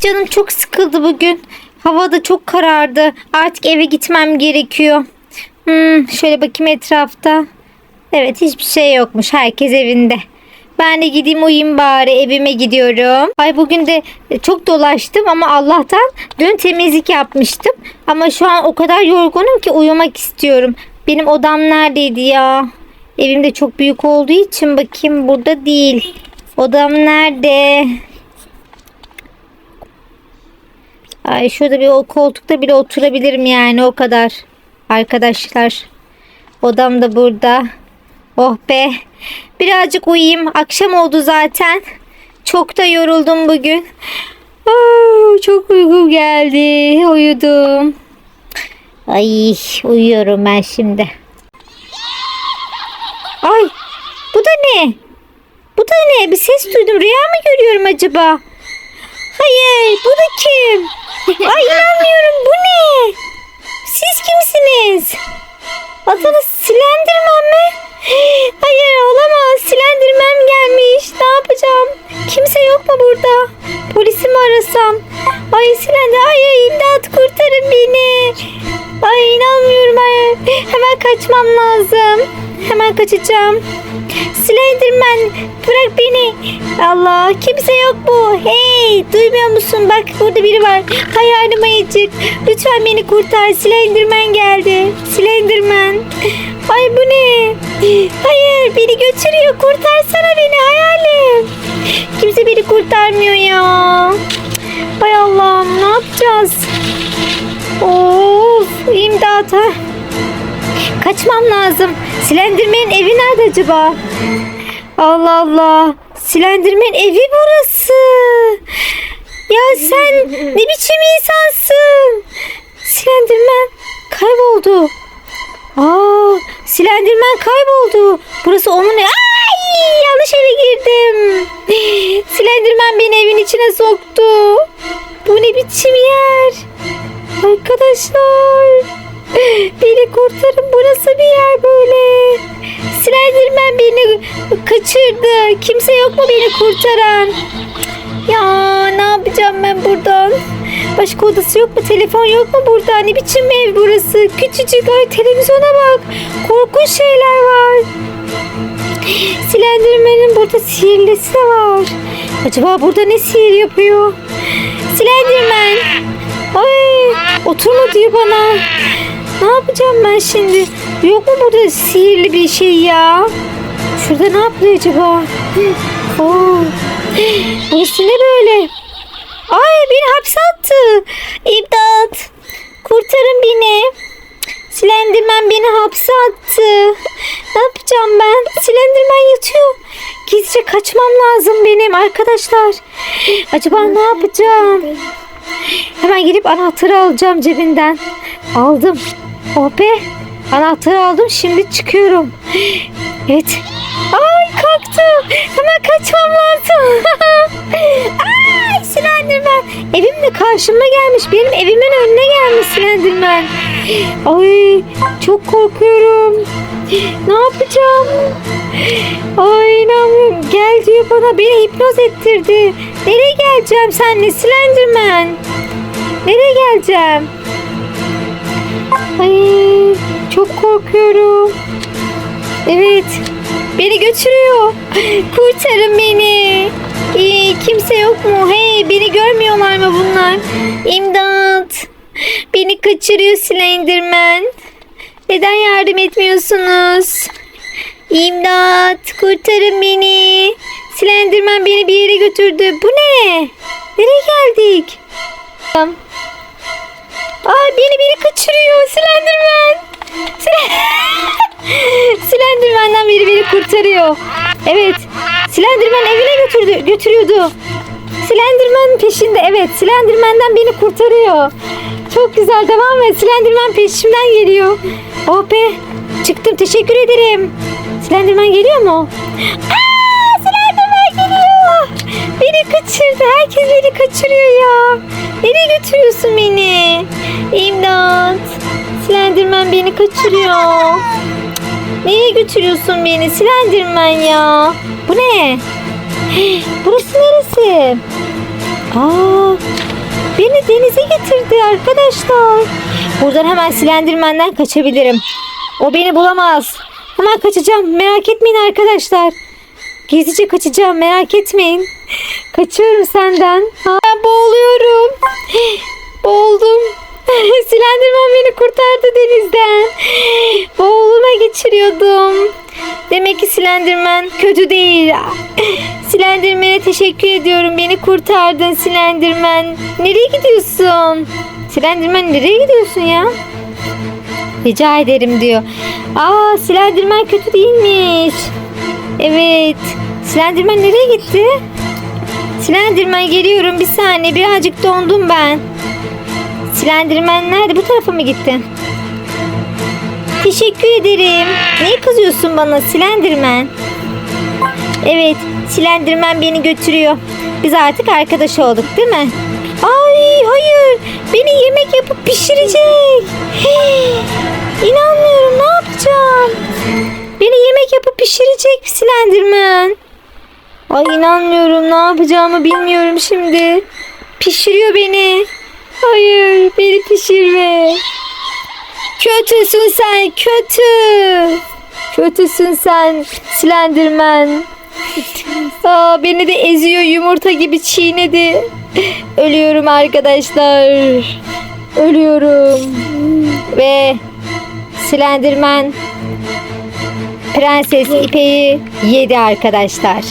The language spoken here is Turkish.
canım çok sıkıldı bugün. Hava da çok karardı. Artık eve gitmem gerekiyor. Hmm, şöyle bakayım etrafta. Evet hiçbir şey yokmuş. Herkes evinde. Ben de gideyim uyuyayım bari evime gidiyorum. Ay bugün de çok dolaştım ama Allah'tan dün temizlik yapmıştım. Ama şu an o kadar yorgunum ki uyumak istiyorum. Benim odam neredeydi ya? Evim de çok büyük olduğu için bakayım burada değil. Odam nerede? Ay şurada bir o koltukta bile oturabilirim yani o kadar. Arkadaşlar. Odam da burada. Oh be. Birazcık uyuyayım. Akşam oldu zaten. Çok da yoruldum bugün. Aa, çok uykum geldi. Uyudum. Ay uyuyorum ben şimdi. Ay bu da ne? Bu da ne? Bir ses duydum. Rüya mı görüyorum acaba? Hayır bu da kim? Ay inanmıyorum bu ne? Siz kimsiniz? Adınız Ay Slender. Ay imdat kurtarın beni. Ay inanmıyorum. Ay. Hemen kaçmam lazım. Hemen kaçacağım. Slenderman bırak beni. Allah kimse yok mu? Hey duymuyor musun? Bak burada biri var. Hayalim ayıcık. Lütfen beni kurtar. Slenderman geldi. Slenderman. Ay bu ne? Hayır beni götürüyor. Kurtarsana beni hayalim. Kimse beni kurtarmıyor ya. Of imdat ha. Kaçmam lazım. Slenderman'in evi nerede acaba? Allah Allah. Slenderman evi burası. Ya sen ne biçim insansın? Slenderman kayboldu. Aa, Slenderman kayboldu. Burası onun evi. Ay, yanlış eve girdim. Slenderman beni evin içine soktu. Bu ne biçim yer? Arkadaşlar. Beni kurtarın. Bu nasıl bir yer böyle? Slenderman beni kaçırdı. Kimse yok mu beni kurtaran? Ya ne yapacağım ben buradan? Başka odası yok mu? Telefon yok mu burada? Ne biçim ev burası? Küçücük. Ay televizyona bak. Korkunç şeyler var. Slenderman'in burada sihirlisi de var. Acaba burada ne sihir yapıyor? Slenderman. Ay oturma diyor bana. Ne yapacağım ben şimdi? Yok mu burada sihirli bir şey ya? Şurada ne yapıyor acaba? Oo. Burası ne böyle? Ay beni hapse attı. İmdat. Kurtarın beni. Slenderman beni hapse attı. Ne yapacağım ben? Slenderman yatıyor. Gizlice kaçmam lazım benim arkadaşlar. Acaba ne yapacağım? Hemen gidip anahtarı alacağım cebinden. Aldım. Oh be. Anahtarı aldım. Şimdi çıkıyorum. Evet. Ay kalktı. Hemen kaçmam lazım. Ay Slenderman. Evim de karşıma gelmiş. Benim evimin önüne gelmiş Slenderman. Ay çok korkuyorum. Ne yapacağım? Ay inanmıyorum. Gel diyor bana. Beni hipnoz ettirdi. Nereye geleceğim senle Slenderman? Nereye geleceğim? Ay çok korkuyorum. Evet. Beni götürüyor. Kurtarın beni. Ee, kimse yok mu? Hey beni görmüyorlar mı bunlar? İmdat. Beni kaçırıyor Slenderman. Neden yardım etmiyorsunuz? İmdat. Kurtarın beni. Slenderman beni bir yere götürdü. Bu ne? Nereye geldik? Aa beni biri kaçırıyor Slenderman. Slen- Slenderman'dan biri beni kurtarıyor. Evet. Slenderman evine götürdü, götürüyordu. Slenderman peşinde. Evet. Slenderman'dan beni kurtarıyor. Çok güzel. Devam et. Slenderman peşimden geliyor. Oh be. Çıktım. Teşekkür ederim. Slenderman geliyor mu? Aa, Slenderman geliyor. Beni kaçırdı. Herkes beni kaçırıyor ya. Nereye götürüyorsun beni? İmdat. Slenderman beni kaçırıyor. Nereye götürüyorsun beni Slenderman ya? Bu ne? Burası neresi? Aa, beni denize getirdi arkadaşlar. Buradan hemen Slenderman'den kaçabilirim. O beni bulamaz. Hemen kaçacağım. Merak etmeyin arkadaşlar. Gizlice kaçacağım. Merak etmeyin. Kaçıyorum senden. Ben boğuluyorum. Boğuldum. Slenderman beni kurtardı denizden. Boğulma geçiriyordum. Demek ki Slenderman kötü değil. Slenderman'e teşekkür ediyorum. Beni kurtardın Slenderman. Nereye gidiyorsun? Slenderman nereye gidiyorsun ya? Rica ederim diyor. Aa Slenderman kötü değilmiş. Evet. Slenderman nereye gitti? Slenderman geliyorum bir saniye. Birazcık dondum ben. Slenderman nerede? Bu tarafa mı gittin? Teşekkür ederim. Niye kızıyorsun bana Slenderman? Evet, Slenderman beni götürüyor. Biz artık arkadaş olduk değil mi? Ay hayır, beni yemek yapıp pişirecek. Hey, İnanmıyorum, ne yapacağım? Beni yemek yapıp pişirecek Slenderman. Ay inanmıyorum, ne yapacağımı bilmiyorum şimdi. Pişiriyor beni. Hayır, beni pişirme. Kötüsün sen kötü. Kötüsün sen Slenderman. Aa, beni de eziyor yumurta gibi çiğnedi. Ölüyorum arkadaşlar. Ölüyorum. Ve Slenderman Prenses İpeyi yedi arkadaşlar.